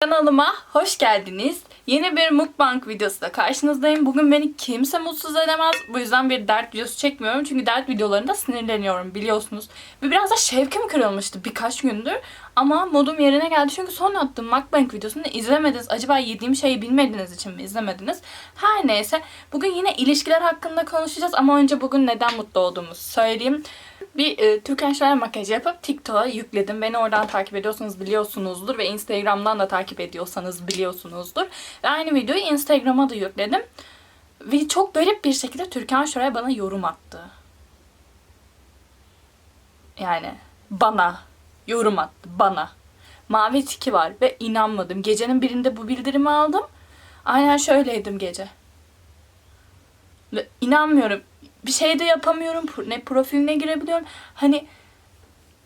Kanalıma hoş geldiniz. Yeni bir mukbang videosuyla karşınızdayım. Bugün beni kimse mutsuz edemez. Bu yüzden bir dert videosu çekmiyorum. Çünkü dert videolarında sinirleniyorum biliyorsunuz. Ve biraz da şevkim kırılmıştı birkaç gündür. Ama modum yerine geldi. Çünkü son attığım mukbang videosunu izlemediniz. Acaba yediğim şeyi bilmediğiniz için mi izlemediniz? Her neyse. Bugün yine ilişkiler hakkında konuşacağız. Ama önce bugün neden mutlu olduğumu söyleyeyim. Bir e, Türkan Şoray makyajı yapıp TikTok'a yükledim. Beni oradan takip ediyorsanız biliyorsunuzdur ve Instagram'dan da takip ediyorsanız biliyorsunuzdur. Ve aynı videoyu Instagram'a da yükledim. Ve çok garip bir şekilde Türkan Şoray bana yorum attı. Yani bana yorum attı bana. Mavi tiki var ve inanmadım. Gecenin birinde bu bildirimi aldım. Aynen şöyleydim gece. Ve inanmıyorum. Bir şey de yapamıyorum. Ne profiline girebiliyorum. Hani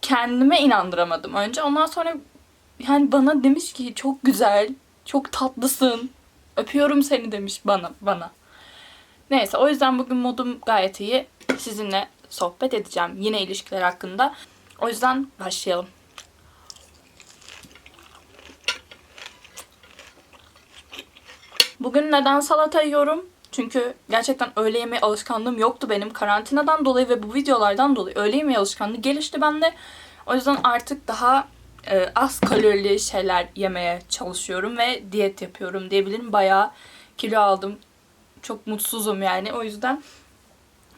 kendime inandıramadım önce. Ondan sonra yani bana demiş ki çok güzel, çok tatlısın. Öpüyorum seni demiş bana bana. Neyse o yüzden bugün modum gayet iyi. Sizinle sohbet edeceğim yine ilişkiler hakkında. O yüzden başlayalım. Bugün neden salata yiyorum? Çünkü gerçekten öğle yemeği alışkanlığım yoktu benim karantinadan dolayı ve bu videolardan dolayı öğle yemeği alışkanlığı gelişti bende. O yüzden artık daha e, az kalorili şeyler yemeye çalışıyorum ve diyet yapıyorum diyebilirim. Bayağı kilo aldım. Çok mutsuzum yani. O yüzden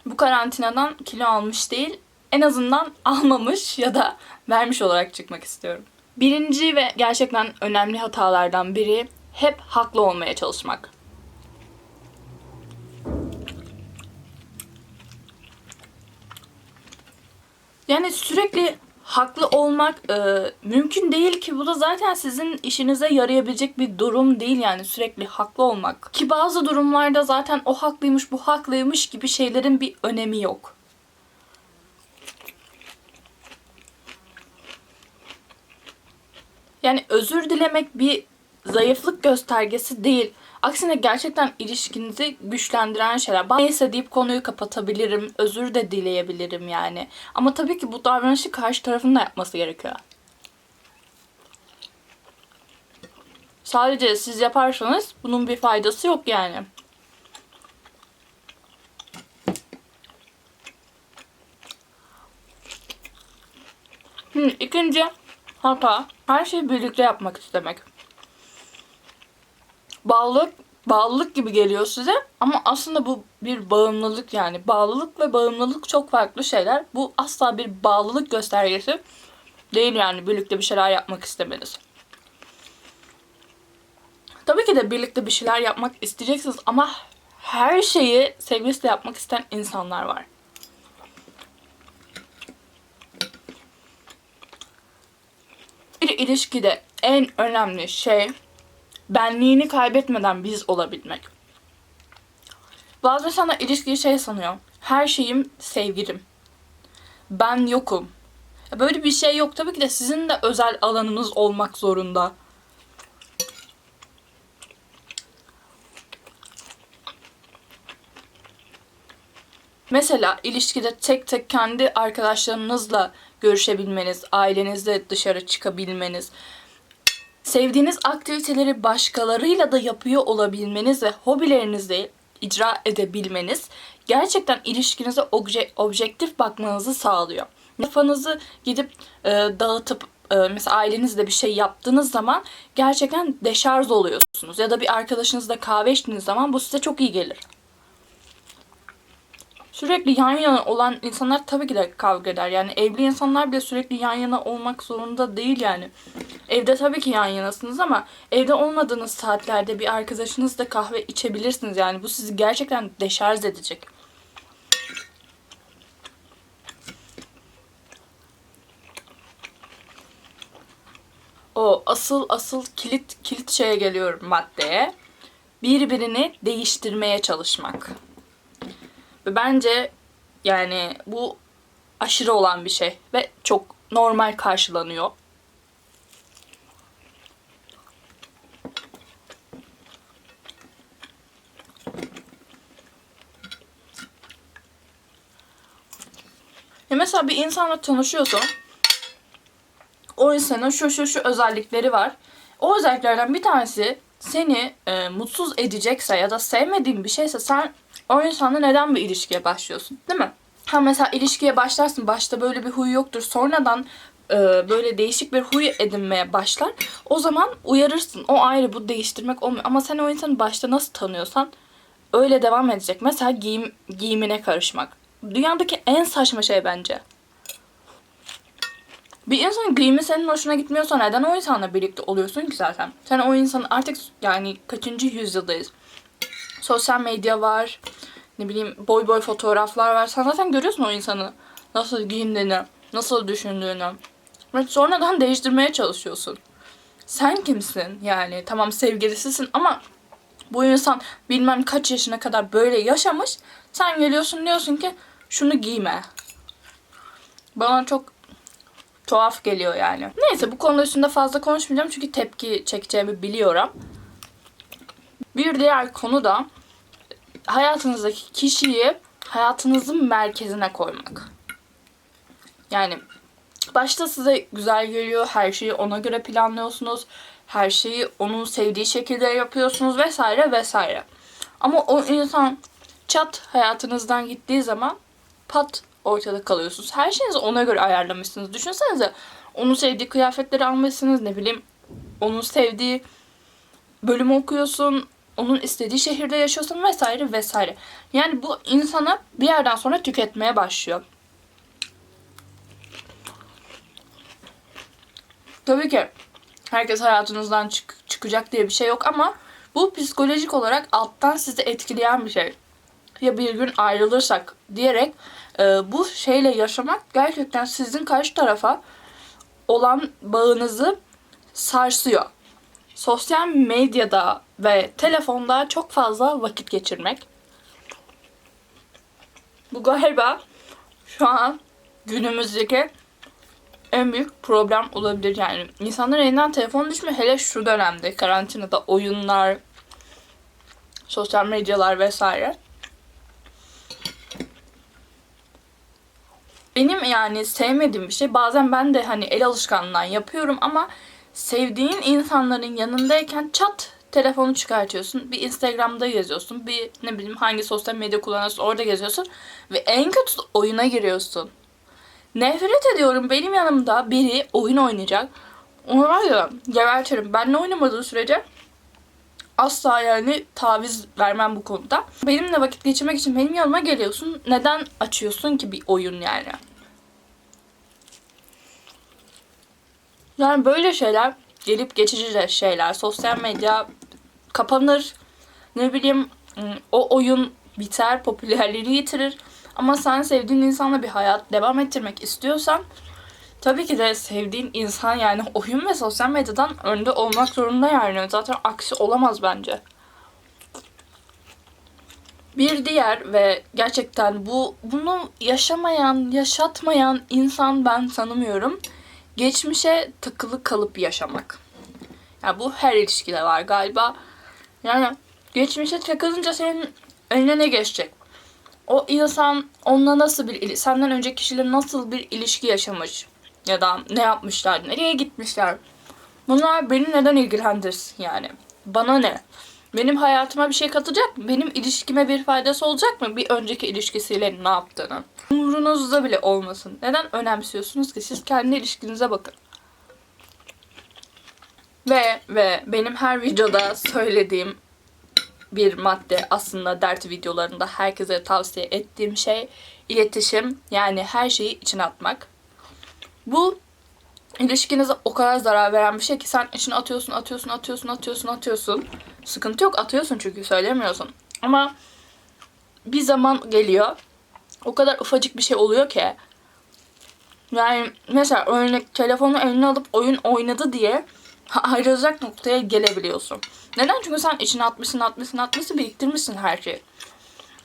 bu karantinadan kilo almış değil, en azından almamış ya da vermiş olarak çıkmak istiyorum. Birinci ve gerçekten önemli hatalardan biri hep haklı olmaya çalışmak. Yani sürekli haklı olmak e, mümkün değil ki bu da zaten sizin işinize yarayabilecek bir durum değil yani sürekli haklı olmak. Ki bazı durumlarda zaten o haklıymış bu haklıymış gibi şeylerin bir önemi yok. Yani özür dilemek bir zayıflık göstergesi değil. Aksine gerçekten ilişkinizi güçlendiren şeyler. Ben neyse deyip konuyu kapatabilirim. Özür de dileyebilirim yani. Ama tabii ki bu davranışı karşı tarafın da yapması gerekiyor. Sadece siz yaparsanız bunun bir faydası yok yani. Şimdi ikinci hata her şeyi birlikte yapmak istemek. Bağlılık bağlılık gibi geliyor size ama aslında bu bir bağımlılık yani. Bağlılık ve bağımlılık çok farklı şeyler. Bu asla bir bağlılık göstergesi değil yani birlikte bir şeyler yapmak istemeniz. Tabii ki de birlikte bir şeyler yapmak isteyeceksiniz ama her şeyi sevgilisiyle yapmak isteyen insanlar var. Bir ilişkide en önemli şey benliğini kaybetmeden biz olabilmek. Bazı insanlar ilişkiyi şey sanıyor. Her şeyim sevgilim. Ben yokum. Böyle bir şey yok. Tabii ki de sizin de özel alanınız olmak zorunda. Mesela ilişkide tek tek kendi arkadaşlarınızla görüşebilmeniz, ailenizle dışarı çıkabilmeniz, sevdiğiniz aktiviteleri başkalarıyla da yapıyor olabilmeniz ve hobilerinizi icra edebilmeniz gerçekten ilişkinize obje- objektif bakmanızı sağlıyor. Kafanızı gidip e, dağıtıp e, mesela ailenizle bir şey yaptığınız zaman gerçekten deşarj oluyorsunuz. Ya da bir arkadaşınızla kahve içtiğiniz zaman bu size çok iyi gelir. Sürekli yan yana olan insanlar tabii ki de kavga eder. Yani evli insanlar bile sürekli yan yana olmak zorunda değil yani. Evde tabii ki yan yanasınız ama evde olmadığınız saatlerde bir arkadaşınızla kahve içebilirsiniz. Yani bu sizi gerçekten deşarj edecek. O asıl asıl kilit kilit şeye geliyorum maddeye. Birbirini değiştirmeye çalışmak. Ve bence yani bu aşırı olan bir şey ve çok normal karşılanıyor. Mesela bir insanla tanışıyorsun. O insanın şu şu şu özellikleri var. O özelliklerden bir tanesi seni e, mutsuz edecekse ya da sevmediğin bir şeyse sen o insanla neden bir ilişkiye başlıyorsun değil mi? Ha mesela ilişkiye başlarsın başta böyle bir huy yoktur sonradan e, böyle değişik bir huy edinmeye başlar. O zaman uyarırsın o ayrı bu değiştirmek olmuyor ama sen o insanı başta nasıl tanıyorsan öyle devam edecek. Mesela giyim, giyimine karışmak. Dünyadaki en saçma şey bence. Bir insanın giyimi senin hoşuna gitmiyorsa neden o insanla birlikte oluyorsun ki zaten? Sen o insanı artık yani kaçıncı yüzyıldayız? Sosyal medya var. Ne bileyim boy boy fotoğraflar var. Sen zaten görüyorsun o insanı. Nasıl giyindiğini, nasıl düşündüğünü. Ve sonradan değiştirmeye çalışıyorsun. Sen kimsin yani? Tamam sevgilisisin ama bu insan bilmem kaç yaşına kadar böyle yaşamış. Sen geliyorsun diyorsun ki şunu giyme. Bana çok tuhaf geliyor yani. Neyse bu konu üstünde fazla konuşmayacağım çünkü tepki çekeceğimi biliyorum. Bir diğer konu da hayatınızdaki kişiyi hayatınızın merkezine koymak. Yani başta size güzel geliyor, her şeyi ona göre planlıyorsunuz, her şeyi onun sevdiği şekilde yapıyorsunuz vesaire vesaire. Ama o insan çat hayatınızdan gittiği zaman pat ortada kalıyorsunuz. Her şeyinizi ona göre ayarlamışsınız. Düşünsenize onun sevdiği kıyafetleri almışsınız ne bileyim onun sevdiği bölümü okuyorsun, onun istediği şehirde yaşıyorsun vesaire vesaire. Yani bu insana bir yerden sonra tüketmeye başlıyor. Tabii ki herkes hayatınızdan çık- çıkacak diye bir şey yok ama bu psikolojik olarak alttan sizi etkileyen bir şey. Ya bir gün ayrılırsak diyerek e, bu şeyle yaşamak gerçekten sizin karşı tarafa olan bağınızı sarsıyor. Sosyal medyada ve telefonda çok fazla vakit geçirmek. Bu galiba şu an günümüzdeki en büyük problem olabilir yani. İnsanların elinden telefon düşmüyor. Hele şu dönemde karantinada oyunlar, sosyal medyalar vesaire. Benim yani sevmediğim bir şey. Bazen ben de hani el alışkanlığından yapıyorum ama sevdiğin insanların yanındayken çat telefonu çıkartıyorsun. Bir Instagram'da geziyorsun. Bir ne bileyim hangi sosyal medya kullanıyorsun orada geziyorsun. Ve en kötüsü oyuna giriyorsun. Nefret ediyorum benim yanımda biri oyun oynayacak. Onu var ya gebertirim. Benle oynamadığı sürece asla yani taviz vermem bu konuda. Benimle vakit geçirmek için benim yanıma geliyorsun. Neden açıyorsun ki bir oyun yani? Yani böyle şeyler gelip geçici şeyler. Sosyal medya kapanır. Ne bileyim o oyun biter, popülerliğini yitirir. Ama sen sevdiğin insanla bir hayat devam ettirmek istiyorsan tabii ki de sevdiğin insan yani oyun ve sosyal medyadan önde olmak zorunda yani. Zaten aksi olamaz bence. Bir diğer ve gerçekten bu bunu yaşamayan, yaşatmayan insan ben tanımıyorum. Geçmişe takılı kalıp yaşamak. Yani bu her ilişkide var galiba. Yani geçmişe takılınca senin eline ne geçecek? o insan onunla nasıl bir senden önceki kişiyle nasıl bir ilişki yaşamış ya da ne yapmışlar, nereye gitmişler. Bunlar beni neden ilgilendirsin yani? Bana ne? Benim hayatıma bir şey katacak mı? Benim ilişkime bir faydası olacak mı? Bir önceki ilişkisiyle ne yaptığını. Umurunuzda bile olmasın. Neden önemsiyorsunuz ki? Siz kendi ilişkinize bakın. Ve ve benim her videoda söylediğim bir madde aslında dert videolarında herkese tavsiye ettiğim şey iletişim yani her şeyi içine atmak. Bu ilişkinize o kadar zarar veren bir şey ki sen içine atıyorsun, atıyorsun, atıyorsun, atıyorsun, atıyorsun. Sıkıntı yok atıyorsun çünkü söylemiyorsun. Ama bir zaman geliyor. O kadar ufacık bir şey oluyor ki. Yani mesela örnek telefonu eline alıp oyun oynadı diye ayrılacak noktaya gelebiliyorsun. Neden? Çünkü sen içine atmışsın, atmışsın, atmışsın, biriktirmişsin her şeyi.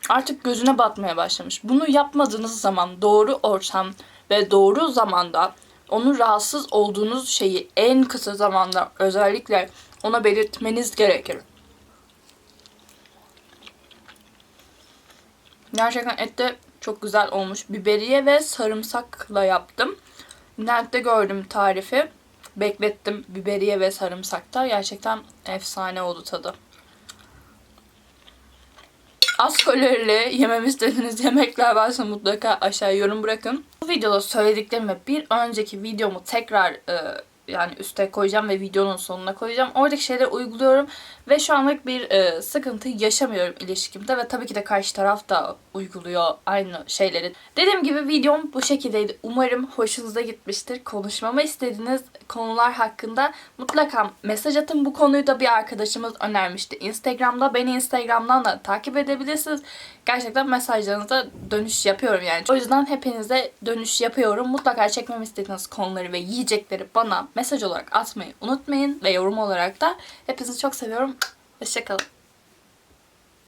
Artık gözüne batmaya başlamış. Bunu yapmadığınız zaman doğru ortam ve doğru zamanda onun rahatsız olduğunuz şeyi en kısa zamanda özellikle ona belirtmeniz gerekir. Gerçekten et de çok güzel olmuş. Biberiye ve sarımsakla yaptım. İnternette gördüm tarifi. beklettim biberiye ve sarımsakta. Gerçekten efsane oldu tadı. Az kalorili yememi istediğiniz yemekler varsa mutlaka aşağıya yorum bırakın. Bu videoda söylediklerimi bir önceki videomu tekrar e, yani üste koyacağım ve videonun sonuna koyacağım. Oradaki şeyleri uyguluyorum ve şu anlık bir e, sıkıntı yaşamıyorum ilişkimde ve tabii ki de karşı taraf da uyguluyor aynı şeyleri. Dediğim gibi videom bu şekildeydi. Umarım hoşunuza gitmiştir. Konuşmamı istediğiniz konular hakkında mutlaka mesaj atın. Bu konuyu da bir arkadaşımız önermişti. Instagram'da beni Instagram'dan da takip edebilirsiniz. Gerçekten mesajlarınıza dönüş yapıyorum yani. O yüzden hepinize dönüş yapıyorum. Mutlaka çekmemi istediğiniz konuları ve yiyecekleri bana mesaj olarak atmayı unutmayın ve yorum olarak da hepinizi çok seviyorum. Hoşçakalın.